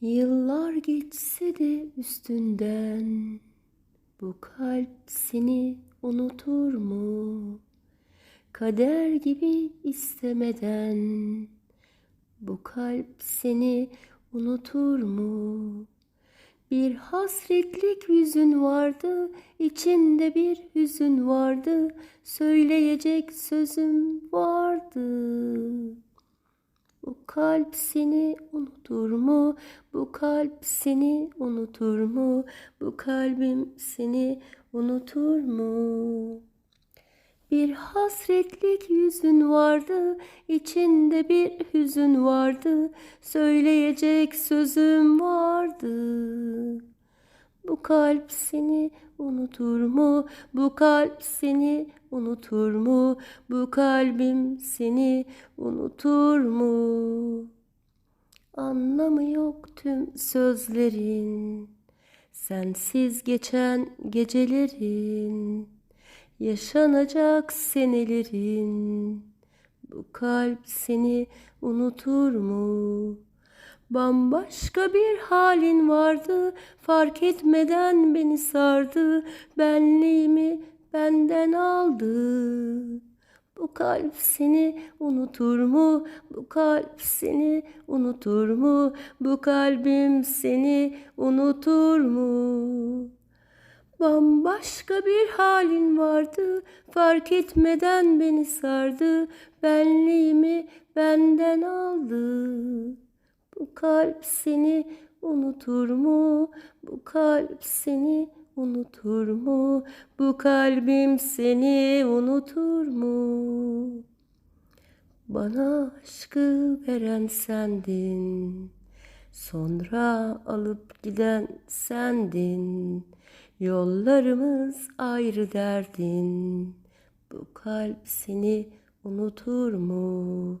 Yıllar geçse de üstünden bu kalp seni unutur mu? Kader gibi istemeden bu kalp seni unutur mu? Bir hasretlik yüzün vardı, içinde bir hüzün vardı, söyleyecek sözüm vardı. Bu kalp seni unutur mu? Bu kalp seni unutur mu? Bu kalbim seni unutur mu? Bir hasretlik yüzün vardı, içinde bir hüzün vardı, söyleyecek sözüm vardı. Bu kalp seni unutur mu? Bu kalp seni unutur mu? Bu kalbim seni unutur mu? Anlamı yok tüm sözlerin, sensiz geçen gecelerin, yaşanacak senelerin. Bu kalp seni unutur mu? Bambaşka bir halin vardı, fark etmeden beni sardı, benliğimi benden aldı. Bu kalp seni unutur mu? Bu kalp seni unutur mu? Bu kalbim seni unutur mu? Bambaşka bir halin vardı, fark etmeden beni sardı, benliğimi benden aldı. Bu kalp seni unutur mu? Bu kalp seni unutur mu? Bu kalbim seni unutur mu? Bana aşkı veren sendin. Sonra alıp giden sendin. Yollarımız ayrı derdin. Bu kalp seni unutur mu?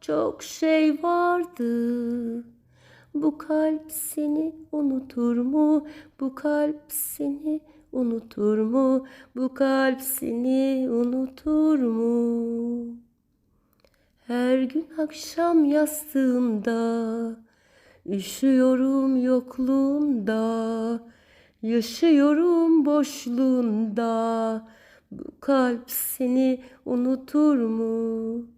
çok şey vardı. Bu kalp seni unutur mu? Bu kalp seni unutur mu? Bu kalp seni unutur mu? Her gün akşam yastığımda Üşüyorum yokluğunda Yaşıyorum boşluğunda Bu kalp seni unutur mu?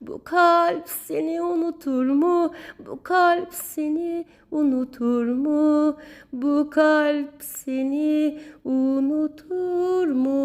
Bu kalp seni unutur mu? Bu kalp seni unutur mu? Bu kalp seni unutur mu?